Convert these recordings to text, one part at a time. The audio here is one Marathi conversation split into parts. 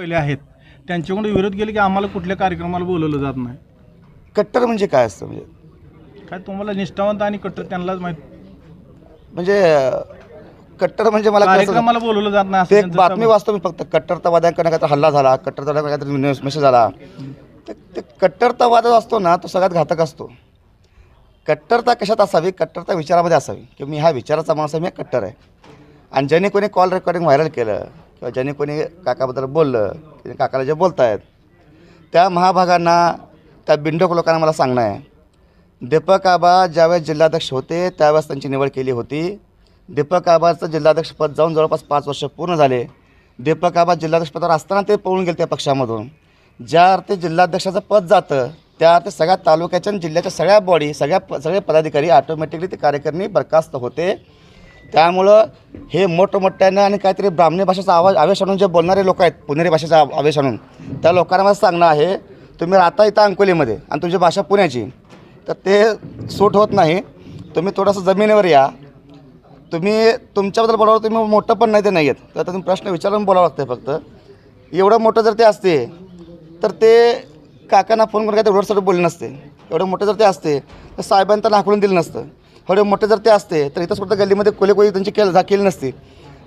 पहिले आहेत. त्यांच्याकडून विरोध केले की आम्हाला कुठल्या कार्यक्रमाला बोलवलं जात नाही. कट्टर म्हणजे काय असतं म्हणजे? काय तुम्हाला निष्ठावंत आणि कट्टर त्यांनाच माहीत. म्हणजे कट्टर म्हणजे मला कार्यक्रमाला बोलवलं जात नाही असं ते एक त्यांचं बातमी वाचतो मी फक्त. कट्टरतावाद्यांकडे काहीतरी हल्ला झाला कट्टरतावाद्यांकडे काहीतरी मेसेज झाला ते ते कट्टरतावाद जो असतो ना तो सगळ्यात घातक असतो. कट्टरता कशात असावी? कट्टरता विचारामध्ये असावी. की मी हा विचाराचा माणूस आहे मी कट्टर आहे. आणि ज्याने कोणी कॉल रेकॉर्डिंग व्हायरल केलं किंवा ज्याने कोणी काकाबद्दल बोललं की काकाला जे बोलत आहेत त्या महाभागांना त्या बिंडोक लोकांना मला सांगणं आहे. दीपक आबा ज्यावेळेस जिल्हाध्यक्ष होते त्यावेळेस त्यांची निवड केली होती. दीपक आबाचं जिल्हाध्यक्षपद जाऊन जवळपास पाच वर्ष पूर्ण झाले. दीपक आबा जिल्हाध्यक्षपदावर असताना ते पळून गेले त्या पक्षामधून. ज्या अर्थी जिल्हाध्यक्षाचं पद जातं त्या अर्थी सगळ्या तालुक्याच्या आणि जिल्ह्याच्या सगळ्या बॉडी सगळ्या प सगळे पदाधिकारी ऑटोमॅटिकली ते कार्यकर्णी बरखास्त होते. त्यामुळं हे मोठमोठ्यानं आणि काहीतरी ब्राह्मणी भाषेचा आवाज आवेश आणून जे बोलणारे लोक आहेत पुणेरी भाषेचा आवेश आणून त्या लोकांना मला सांगणं आहे तुम्ही राहता इथं अंकोलीमध्ये आणि तुमची भाषा पुण्याची तर ते सूट होत नाही. तुम्ही थोडंसं जमिनीवर या. तुम्ही तुमच्याबद्दल बोलावं तुम्ही मोठं पण नाही ते नाही आहेत. तर तुम्ही प्रश्न विचारून बोलावं लागतं फक्त. एवढं मोठं जर ते असते तर ते काकांना फोन करून काय ते रोडसाठी बोलले नसते. एवढं मोठं जर ते असते तर साहेबांना त्यांना हाकलून दिलं नसतं. थोडे मोठे जर ते असते तर इथं सुद्धा गल्लीमध्ये कोले कोळी त्यांची केलं जा केली नसती.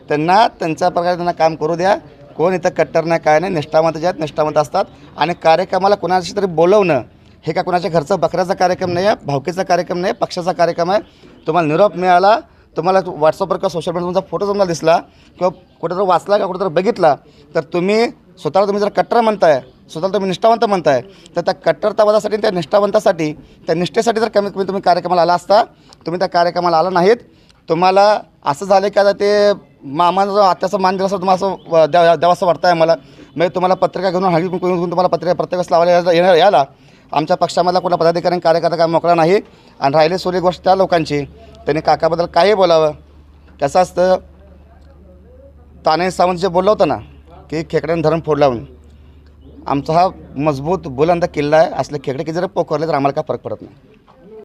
त्यांना त्यांच्या प्रकारे त्यांना काम करू द्या. कोण इथं कट्टर नाही काय नाही निष्ठावंत जे आहेत निष्ठावंत असतात. आणि कार्यक्रमाला कोणाशी तरी बोलवणं हे का कोणाच्या घरचा बकऱ्याचा कार्यक्रम नाही आहे भावकीचा कार्यक्रम नाही पक्षाचा कार्यक्रम आहे. तुम्हाला निरोप मिळाला तुम्हाला व्हॉट्सअपवर किंवा सोशल मीडियावर तुमचा फोटो तुम्हाला दिसला किंवा कुठेतरी वाचला का कुठेतरी बघितला तर तुम्ही स्वतःला तुम्ही जर कट्टर म्हणताय स्वतःला तुम्ही निष्ठावंत म्हणताय. तर त्या कट्टरतावादासाठी त्या निष्ठावंतासाठी त्या निष्ठेसाठी जर कमीत कमी तुम्ही कार्यक्रमाला आला असता तुम्ही त्या कार्यक्रमाला आला नाहीत. तुम्हाला असं झालं की आता ते मामा आत्याचं मान दिला असं तुम्हाला असं द्या द्यावं असं वाटतं आहे मला म्हणजे तुम्हाला पत्रिका घेऊन हळी घेऊन तुम्हाला पत्रिका प्रत्येकास लावायला येणार याला आमच्या पक्षामधला कुठला पदाधिकारी कार्यकर्ता काय मोकळा नाही. आणि राहिले सोरी गोष्ट त्या लोकांची. त्यांनी काकाबद्दल काही बोलावं. कसं असतं ताने सावंत जे बोललं होतं ना की खेकड्याने धरण फोड लावून आमचा हा मजबूत बुलंद किल्ला आहे. असले खेकडे की जर पोखरले तर आम्हाला काय फरक पडत नाही.